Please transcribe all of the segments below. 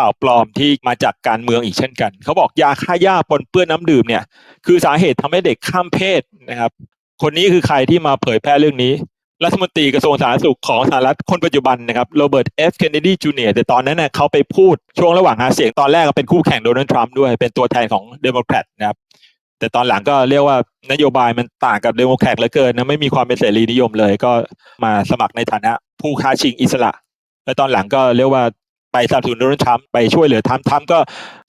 ข่าวปลอมที่มาจากการเมืองอีกเช่นกัน เขาบอกยาฆ่าหญ้าปนเปื้อนน้ำดื่มเนี่ย คือสาเหตุทำให้เด็กข้ามเพศนะครับ คนนี้คือใครที่มาเผยแพร่เรื่องนี้ รัฐมนตรีกระทรวงสาธารณสุขของสหรัฐคนปัจจุบันนะครับโรเบิร์ตเอฟเคนเนดีจูเนียร์แต่ตอนนั้นเน่ยเขาไปพูดช่วงระหว่างหาเสียงตอนแรกเป็นคู่แข่งโดนัลด์ทรัมป์ด้วยเป็นตัวแทนของเดโมแครตนะครับแต่ตอนหลังก็เรียกว่านโยบายมันต่างกับเดโมแครตเหลือเกินนะไม่มีความเป็นเสรีนิยมเลย ก็มาสมัครในฐานะผู้ค้าชิงอิสระ และตอนหลังก็เรียกว่า ไปสนับสนุนโดนัลด์ทรัมป์ไปช่วยเหลือทรัมป์ทรัมป์ก็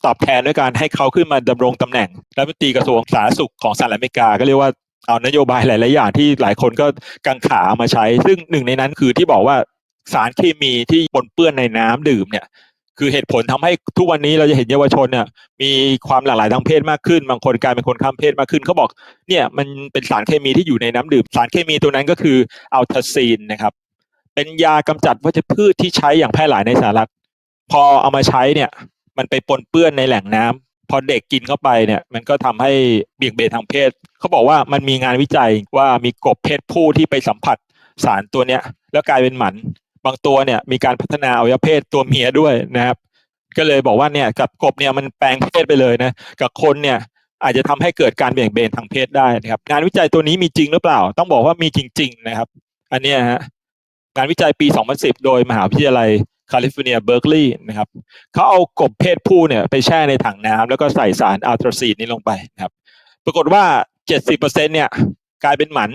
ตอบแทนด้วยการให้เขาขึ้นมาดำรงตำแหน่งรัฐมนตรีกระทรวงสาธารณสุขของสหรัฐอเมริกาก็เรียกว่าเอานโยบายหลาย ๆ อย่างที่หลายคนก็กังขาเอามาใช้ ซึ่งหนึ่งในนั้นคือที่บอกว่าสารเคมีที่ปนเปื้อนในน้ำดื่มเนี่ย คือเหตุผลทำให้ทุกวันนี้เราจะเห็นเยาวชนเนี่ย มีความหลากหลายทางเพศมากขึ้น บางคนกลายเป็นคนข้ามเพศมากขึ้นเขาบอก เนี่ยมันเป็นสารเคมีที่อยู่ในน้ำดื่ม สารเคมีตัวนั้นก็คืออัลทาซีนนะครับ เป็นยากำจัดวัชพืชที่ใช้อย่างแพร่หลายในสหรัฐ พอเอามาใช้เนี่ย มันไปปนเปื้อนในแหล่งน้ำพอเด็กกินเข้าไปเนี่ย มันก็ทำให้เบี่ยงเบนทางเพศเขาบอกว่ามันมีงานวิจัยว่ามีกบเพศผู้ที่ไปสัมผัสสารตัวเนี้ย แล้วกลายเป็นหมันบางตัวเนี่ยมีการพัฒนาอวัยวะเพศตัวเมียด้วยนะครับ ก็เลยบอกว่าเนี่ยกับกบเนี่ยมันแปลงเพศไปเลยนะกับคนเนี่ยอาจจะทำให้เกิดการเบี่ยงเบนทางเพศได้นะครับ งานวิจัยตัวนี้มีจริงหรือเปล่า ต้องบอกว่ามีจริง ๆ นะครับ อันนี้ฮะงานวิจัยปี 2010 โดยมหาวิทยาลัย แคลิฟอร์เนียเบิร์กลีย์นะครับเขาเอากบเพศผู้เนี่ยไปแช่ในถังน้ำแล้วก็ใส่สารอัลตราซีนนี้ลงไปนะครับปรากฏว่า 70%เนี่ยกลายเป็นหมัน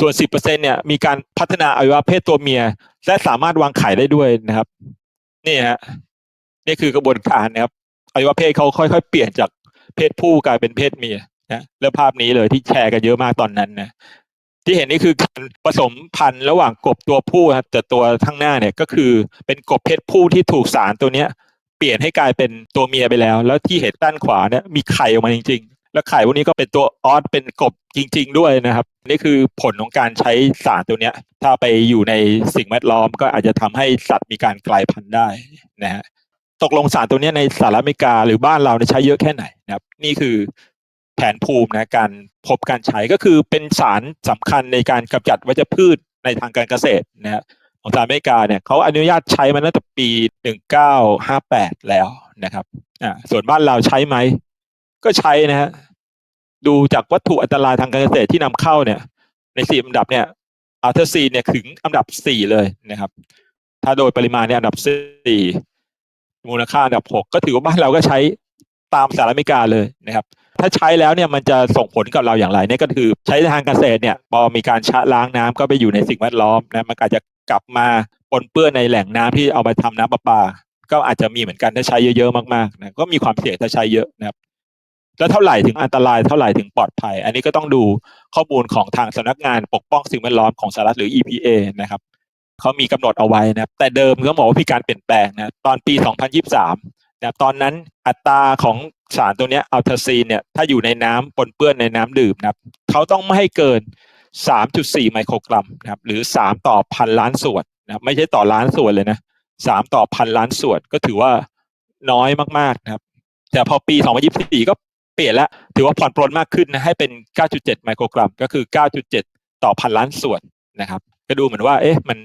ส่วน 10%เนี่ยมีการพัฒนาอวัยวะเพศตัวเมีย และสามารถวางไข่ได้ด้วยนะครับ นี่ฮะนี่คือกระบวนการนะครับอวัยวะเพศเขาค่อย ๆ เปลี่ยนจากเพศผู้กลายเป็นเพศเมียนะแล้วภาพนี้เลยที่แชร์กันเยอะมากตอนนั้นนะ ที่เห็นนี่คือการผสมพันธุ์ระหว่างกบตัวผู้ครับแต่ตัวข้างหน้าเนี่ยก็คือเป็นกบเพศผู้ที่ถูกสารตัวเนี้ย เปลี่ยนให้กลายเป็นตัวเมียไปแล้ว แล้วที่เห็นด้านขวาเนี่ยมีไข่ออกมาจริง ๆ แล้วไข่พวกนี้ก็เป็นตัวออสเป็นกบจริง ๆ ด้วยนะครับ นี่คือผลของการใช้สารตัวเนี้ย ถ้าไปอยู่ในสิ่งแวดล้อมก็อาจจะทำให้สัตว์มีการกลายพันธุ์ได้นะฮะตกลงสารตัวนี้ในสหรัฐอเมริกาหรือบ้านเราใช้เยอะแค่ไหนนะครับ นี่คือ แผนภูมินะการพบการใช้ก็คือเป็นสารสำคัญในการกำจัดวัชพืชในทางการเกษตรนะฮะของสหรัฐอเมริกาเนี่ยเขาอนุญาตใช้มาตั้งแต่ปี 1958 แล้วนะครับอ่าส่วนบ้านเราใช้ไหม ก็ใช้นะฮะดูจากวัตถุอันตรายทางการเกษตรที่นำเข้าเนี่ย ในสี่อันดับเนี่ยอัลเทอร์ซีเนี่ยถึงอันดับสี่เลยนะครับ ถ้าโดยปริมาณเนี่ยอันดับสี่มูลค่าอันดับหกก็ถือว่าบ้านเราก็ใช้ ตามสหรัฐอเมริกาเลยนะครับ ถ้าใช้แล้วเนี่ยมันจะส่งผลกับเราอย่างไรเนี่ยก็คือใช้ทางเกษตรเนี่ยพอมีการชะล้างน้ำก็ไปอยู่ในสิ่งแวดล้อมนะมันอาจจะกลับมาปนเปื้อนในแหล่งน้ำที่เอาไปทำน้ำประปา ก็อาจจะมีเหมือนกันถ้าใช้เยอะๆมากๆนะก็มีความเสี่ยงถ้าใช้เยอะนะครับแล้วเท่าไหร่ถึงอันตรายเท่าไหร่ถึงปลอดภัย อันนี้ก็ต้องดูข้อมูลของทางสำนักงานปกป้องสิ่งแวดล้อมของสหรัฐหรือ EPA นะครับเขามีกำหนดเอาไว้นะครับแต่เดิมเขาบอกว่ามีการเปลี่ยนแปลงนะตอนปี 2023 นะครับตอนนั้นอัตราของสารตัวนี้อัลทาซีนเนี่ยถ้าอยู่ในน้ำปนเปื้อนในน้ำดื่มนะครับเขาต้องไม่ให้เกิน 3.4 ไมโครกรัมนะครับหรือ 3 ต่อพันล้านส่วนนะครับไม่ใช่ต่อล้านส่วนเลยนะ3ต่อพันล้านส่วนก็ถือว่าน้อยมากๆนะครับ แต่พอปี 2024 ก็เปลี่ยนแล้ว ถือว่าผ่อนปลนมากขึ้นนะให้เป็น 9.7 ไมโครกรัม ก็คือ 9.7 ต่อพันล้านส่วนนะครับ ก็ดูเหมือนว่าเอ๊ะมัน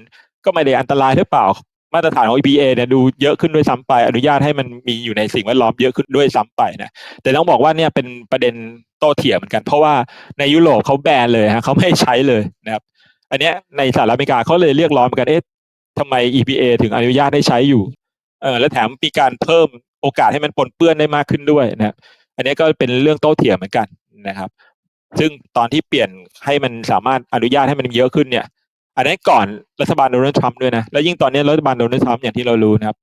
ก็ไม่ได้อันตรายหรือเปล่า มาตรฐานของ EPA เนี่ยดูเยอะขึ้นด้วยซ้ำไป อนุญาตให้มันมีอยู่ในสิ่งแวดล้อมเยอะขึ้นด้วยซ้ำไปนะแต่ต้องบอกว่าเนี่ยเป็นประเด็นโต้เถียงเหมือนกัน เพราะว่าในยุโรปเขาแบนเลยฮะเขาไม่ใช้เลยนะครับ อันเนี้ยในสหรัฐอเมริกาเขาเลยเรียกร้องเหมือนกันเอ๊ะทำไม EPA ถึงอนุญาตให้ใช้อยู่เออและแถมมีการเพิ่มโอกาสให้มันปนเปื้อนได้มากขึ้นด้วยนะครับอันนี้ก็เป็นเรื่องโต้เถียงเหมือนกันนะครับ ซึ่งตอนที่เปลี่ยนให้มันสามารถอนุญาตให้มันเยอะขึ้นเนี่ย อันนั้ก่อนรัฐบาลโดนัลด์ทรัมป์ด้วยนะ แล้วยิ่งตอนนี้รัฐบาลโดนัลด์ทรัมป์อย่างที่เรารู้นะครับ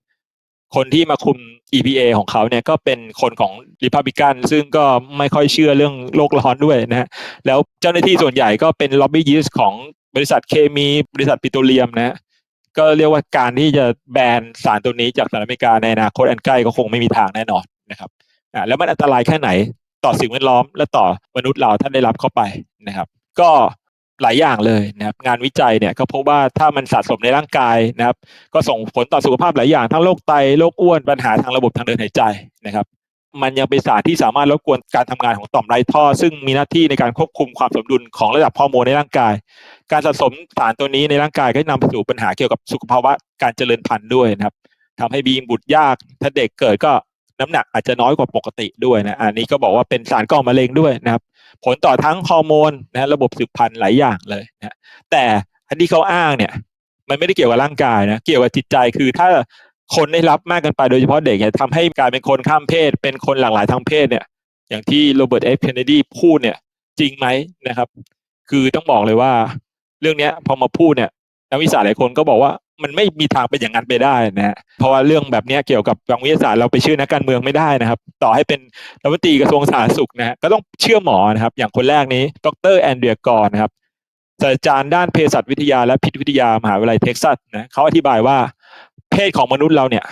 คนที่มาคุม EPA ของเขาเนี่ยก็เป็นคนของริพับลิกันซึ่งก็ไม่ค่อยเชื่อเรื่องโลกร้อนด้วยนะฮะแล้วเจ้าหน้าที่ส่วนใหญ่ก็เป็นล็อบบี้ยิสของบริษัทเคมีบริษัทปิโตรเลียมนะฮะก็เรียกว่าการที่จะแบนสารตัวนี้จากสหรัฐอเมริกาในอนาคตอันใกล้ก็คงไม่มีทางแน่นอนนะครับอ่าแล้วมันอันตรายแค่ไหนต่อสิ่งแวดล้อมและต่อมนุษย์เราท่านได้รับเข้าไปนะครับ ก็ หลายอย่างเลยนะครับงานวิจัยเนี่ยก็พบว่าถ้ามันสะสมในร่างกายนะครับ ก็ส่งผลต่อสุขภาพหลายอย่างทั้งโรคไตโรคอ้วนปัญหาทางระบบทางเดินหายใจนะครับ มันยังเป็นสารที่สามารถรบกวนการทำงานของต่อมไรท่อ ซึ่งมีหน้าที่ในการควบคุมความสมดุลของระดับฮอร์โมนในร่างกาย การสะสมสารตัวนี้ในร่างกายก็นำไปสู่ปัญหาเกี่ยวกับสุขภาวะการเจริญพันธุ์ด้วยนะครับทำให้บีมบุตรยาก ถ้าเด็กเกิดก็น้ำหนักอาจจะน้อยกว่าปกติด้วยนะอันนี้ก็บอกว่าเป็นสารก่อมะเร็งด้วยนะครับ ผลต่อทั้งฮอร์โมนนะระบบสืบพันธุ์หลายอย่างเลยนะแต่อันที่เขาอ้างเนี่ย มันไม่ได้เกี่ยวกับร่างกายนะเกี่ยวกับจิตใจคือถ้าคนได้รับมากเกินไปโดยเฉพาะเด็กเนี่ยทำให้กลายเป็นคนข้ามเพศ เป็นคนหลากหลายทางเพศเนี่ย อย่างที่โรเบิร์ตเอฟเคนเนดีพูดเนี่ย จริงไหมนะครับ คือต้องบอกเลยว่า เรื่องเนี้ยพอมาพูดเนี่ยนักวิชาหลายคนก็บอกว่า มันไม่มีทางเป็นอย่างนั้นไปได้นะฮะเพราะว่าเรื่องแบบนี้เกี่ยวกับทางวิทยาศาสตร์เราไปเชื่อนักการเมืองไม่ได้นะครับ ต่อให้เป็นรัฐมนตรีกระทรวงสาธารณสุขนะฮะก็ต้องเชื่อหมอนะครับ อย่างคนแรกนี้ ดรแอนเดรียกอร์นะครับศาสตราจารย์ด้านเภสัชวิทยาและพิษวิทยามหาวิทยาลัยเท็กซัสนะเขาอธิบายว่าเพศของมนุษย์เราเนี่ย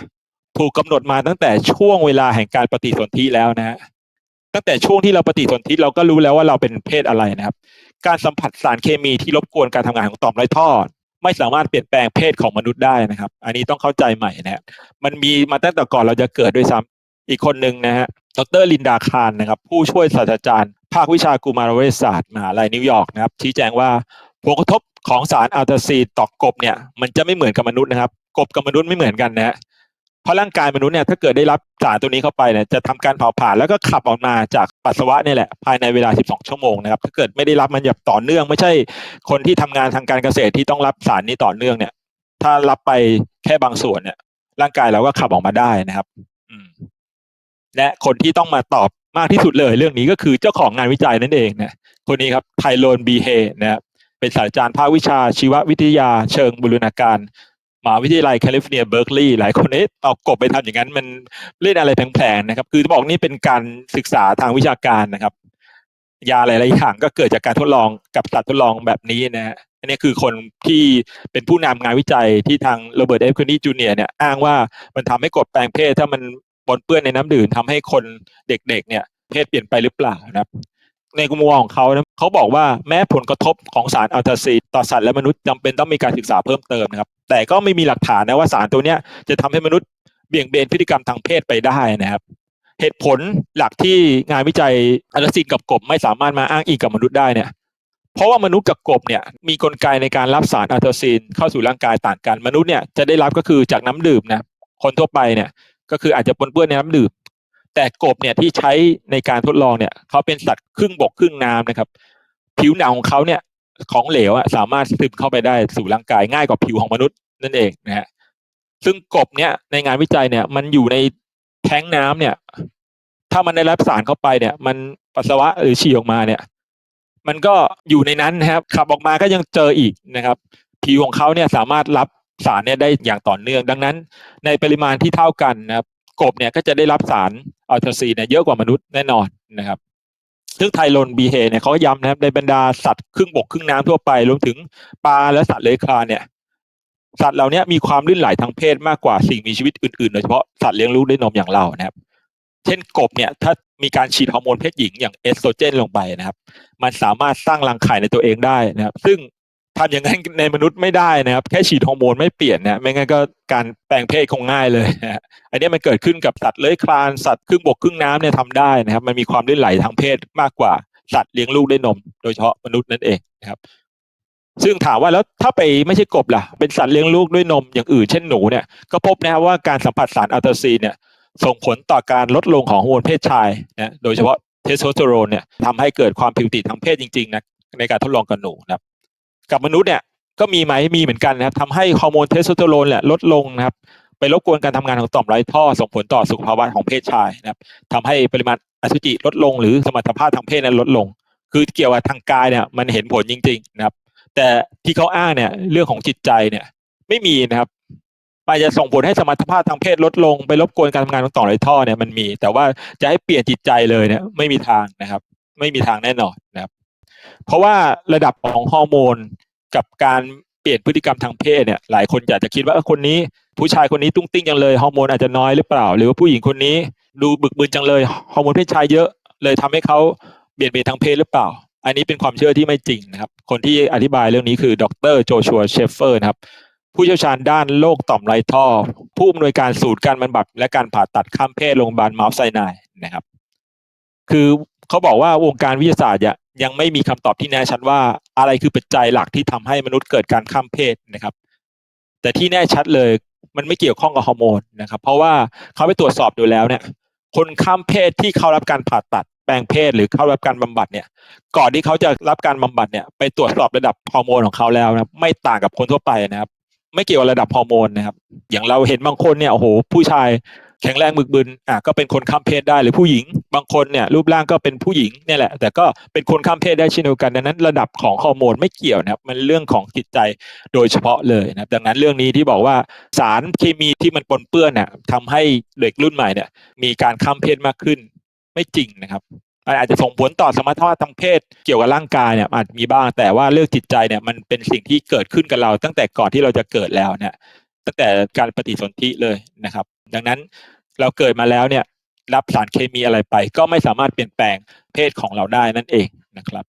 ถูกกำหนดมาตั้งแต่ช่วงเวลาแห่งการปฏิสนธิแล้วนะฮะตั้งแต่ช่วงที่เราปฏิสนธิเราก็รู้แล้วว่าเราเป็นเพศอะไรนะครับ การสัมผัสสารเคมีที่รบกวนการทำงานของต่อมไรท่อ ไม่สามารถเปลี่ยนแปลงเพศของมนุษย์ได้นะครับ อันนี้ต้องเข้าใจใหม่นะมันมีมาตั้งแต่ก่อนเราจะเกิดด้วยซ้ำอีกคนหนึ่งนะฮะ ดรลินดาคารนะครับ ผู้ช่วยศาสตราจารย์ ภาควิชากุมารเวชศาสตร์มหาลัยนิวยอร์กนะครับ ชี้แจงว่าผลกระทบของสารอัลตาซีต่อกบเนี่ย มันจะไม่เหมือนกับมนุษย์นะครับ กบกับมนุษย์ไม่เหมือนกันนะฮะ เพราะร่างกายมนุษย์เนี่ยถ้าเกิดได้รับสารตัวนี้เข้าไปเนี่ยจะทำการเผาผลาญแล้วก็ขับออกมาจากปัสสาวะนี่แหละภายในเวลา 12 ชั่วโมงนะครับถ้าเกิดไม่ได้รับมันแบบต่อเนื่อง ไม่ใช่คนที่ทำงานทางการเกษตรที่ต้องรับสารนี้ต่อเนื่องเนี่ย ถ้ารับไปแค่บางส่วนเนี่ย ร่างกายเราก็ขับออกมาได้นะครับ อืมและคนที่ต้องมาตอบมากที่สุดเลย เรื่องนี้ก็คือเจ้าของงานวิจัยนั่นเองนะคนนี้ครับไทโรนบีเฮนะครับเป็นศาสตราจารย์ภาควิชาชีววิทยาเชิงบูรณาการ มหาวิทยาลัยแคลิฟอร์เนียเบิร์กลีย์หลายคนเอ๊ะเอากบไปทำอย่างนั้นมันเล่นอะไรแผลงๆนะครับ คือจะบอกนี่เป็นการศึกษาทางวิชาการนะครับ ยาหลายๆอย่างก็เกิดจากการทดลองกับสัตว์ทดลองแบบนี้นะฮะอันนี้คือคนที่เป็นผู้นำงานวิจัยที่ทางโรเบิร์ตเอฟคอนนี่จูเนียเนี่ยอ้างว่ามันทำให้กดแปลงเพศ ถ้ามันปนเปื้อนในน้ำดื่มทำให้คนเด็กๆ เนี่ยเพศเปลี่ยนไปหรือเปล่านะครับ ในมุมมองของเขานะเขาบอกว่าแม้ผลกระทบของสารอัลตาซีนต่อสัตว์และมนุษย์จำเป็นต้องมีการศึกษาเพิ่มเติมนะครับ แต่ก็ไม่มีหลักฐานนะว่าสารตัวเนี้ยจะทำให้มนุษย์เบี่ยงเบนพฤติกรรมทางเพศไปได้นะครับเหตุผลหลักที่งานวิจัยอัลตาซีนกับกบไม่สามารถมาอ้างอิงกับมนุษย์ได้เนี่ย เพราะว่ามนุษย์กับกบเนี่ยมีกลไกในการรับสารอัลตาซีนเข้าสู่ร่างกายต่างกันมนุษย์เนี่ยจะได้รับก็คือจากน้ำดื่มนะคนทั่วไปเนี่ยก็คืออาจจะปนเปื้อนในน้ำดื่ม แต่กบเนี่ยที่ใช้ในการทดลองเนี่ยเขาเป็นสัตว์ครึ่งบกครึ่งน้ำนะครับ ผิวหนังของเขาเนี่ยของเหลวอะสามารถซึมเข้าไปได้สู่ร่างกายง่ายกว่าผิวของมนุษย์นั่นเองนะฮะซึ่งกบเนี่ยในงานวิจัยเนี่ย มันอยู่ในแท้งน้ำเนี่ย ถ้ามันได้รับสารเข้าไปเนี่ย มันปัสสาวะหรือฉี่ออกมาเนี่ย มันก็อยู่ในนั้นนะครับ ขับออกมาก็ยังเจออีกนะครับ ผิวของเขาเนี่ยสามารถรับสารเนี่ยได้อย่างต่อเนื่อง ดังนั้น ในปริมาณที่เท่ากันนะครับ กบเนี่ยก็จะได้รับสารอัลตาซีเนี่ยเยอะกว่ามนุษย์แน่นอนนะครับ ซึ่งไทโรนบีเฮเนี่ยเขาก็ย้ำนะครับในบรรดาสัตว์ครึ่งบกครึ่งน้ำทั่วไปรวมถึงปลาและสัตว์เลื้อยคลานเนี่ย สัตว์เหล่านี้มีความลื่นไหลทางเพศมากกว่าสิ่งมีชีวิตอื่นๆโดยเฉพาะสัตว์เลี้ยงลูกด้วยนมอย่างเรานะครับ เช่นกบเนี่ยถ้ามีการฉีดฮอร์โมนเพศหญิงอย่างเอสโตรเจนลงไปนะครับ มันสามารถสร้างรังไข่ในตัวเองได้นะครับ ซึ่งทำอย่างนั้นในมนุษย์ไม่ได้นะครับ แค่ฉีดฮอร์โมนไม่เปลี่ยนนะไม่งั้นก็การแปลงเพศคงง่ายเลยนะ อันนี้มันเกิดขึ้นกับสัตว์เลื้อยคลานสัตว์ครึ่งบกครึ่งน้ำเนี่ยทำได้นะครับ มันมีความลื่นไหลทางเพศมากกว่าสัตว์เลี้ยงลูกด้วยนม โดยเฉพาะมนุษย์นั่นเองนะครับ ซึ่งถามว่าแล้วถ้าไปไม่ใช่กบล่ะ เป็นสัตว์เลี้ยงลูกด้วยนมอย่างอื่นเช่นหนูเนี่ยก็พบนะครับว่าการสัมผัสสารอัลตาซีนเนี่ยส่งผลต่อการลดลงของฮอร์โมนเพศชายนะโดยเฉพาะเทสโทสเตอโรนเนี่ยทำให้เกิดความผิวติดทางเพศจริงๆนะในการทดลองกับหนูนะครับ กับมนุษย์เนี่ยก็มีไหมมีเหมือนกันนะครับทำให้ฮอร์โมนเทสโทสเตอโรนแหละลดลงนะครับ ไปรบกวนการทำงานของต่อมไร้ท่อส่งผลต่อสุขภาวะของเพศชายนะครับทำให้ปริมาณอสุจิลดลง หรือสมรรถภาพทางเพศนั้นลดลง คือเกี่ยวกับทางกายเนี่ยมันเห็นผลจริง ๆ นะครับ แต่ที่เขาอ้างเนี่ยเรื่องของจิตใจเนี่ยไม่มีนะครับมันจะส่งผลให้สมรรถภาพทางเพศลดลงไปรบกวนการทำงานของต่อมไร้ท่อเนี่ยมันมี แต่ว่าจะให้เปลี่ยนจิตใจเลยเนี่ยไม่มีทางนะครับ ไม่มีทางแน่นอนนะครับ เพราะว่าระดับของฮอร์โมนกับการ เปลี่ยนพฤติกรรมทางเพศเนี่ยหลายคนอยากจะคิดว่าคนนี้ ผู้ชายคนนี้ตุ้งติ้งจังเลยฮอร์โมนอาจจะน้อยหรือเปล่า หรือว่าผู้หญิงคนนี้ ดูบึกบึนจังเลยฮอร์โมนเพศชายเยอะ เลยทำให้เขาเปลี่ยนเบนทางเพศหรือเปล่า อันนี้เป็นความเชื่อที่ไม่จริงนะครับ คนที่อธิบายเรื่องนี้คือดรโจชัวเชฟเฟอร์นะครับผู้เชี่ยวชาญด้านโรคต่อมไรท่อ ผู้อำนวยการสูตรการบำบัดและการผ่าตัดข้ามเพศโรงพยาบาลมาร์ไซนายนะครับ คือเขาบอกว่าวงการวิทยาศาสตร์เนี่ย ยังไม่มีคำตอบที่แน่ชัดว่าอะไรคือปัจจัยหลักที่ทำให้มนุษย์เกิดการข้ามเพศนะครับ แต่ที่แน่ชัดเลยมันไม่เกี่ยวข้องกับฮอร์โมนนะครับ เพราะว่าเขาไปตรวจสอบดูแล้วเนี่ย คนข้ามเพศที่เข้ารับการผ่าตัดแปลงเพศหรือเข้ารับการบำบัดเนี่ย ก่อนที่เขาจะรับการบำบัดเนี่ยไปตรวจสอบระดับฮอร์โมนของเขาแล้วนะไม่ต่างกับคนทั่วไปนะครับ ไม่เกี่ยวกับระดับฮอร์โมนนะครับ อย่างเราเห็นบางคนเนี่ยโอ้โหผู้ชาย แข็งแรงบึกบึนอะก็เป็นคนข้ามเพศได้หรือผู้หญิง บางคนเนี่ยรูปร่างก็เป็นผู้หญิงเนี่ยแหละ แต่ก็เป็นคนข้ามเพศได้เช่นเดียวกันดังนั้นระดับของฮอร์โมนไม่เกี่ยวนะครับมันเรื่องของจิตใจโดยเฉพาะเลยนะดังนั้นเรื่องนี้ที่บอกว่าสารเคมีที่มันปนเปื้อนเนี่ยทำให้เด็กรุ่นใหม่เนี่ย มีการข้ามเพศมากขึ้น ไม่จริงนะครับมันอาจจะส่งผลต่อสมรรถภาพทางเพศเกี่ยวกับร่างกายเนี่ยอาจมีบ้างแต่ว่าเรื่องจิตใจเนี่ยมันเป็นสิ่งที่เกิดขึ้นกับเรา ตั้งแต่ก่อนที่เราจะเกิดแล้วเนี่ยตั้งแต่การปฏิสนธิเลยนะครับ ดังนั้นเราเกิดมาแล้วเนี่ยรับสารเคมีอะไรไป ก็ไม่สามารถเปลี่ยนแปลงเพศของเราได้นั่นเองนะครับ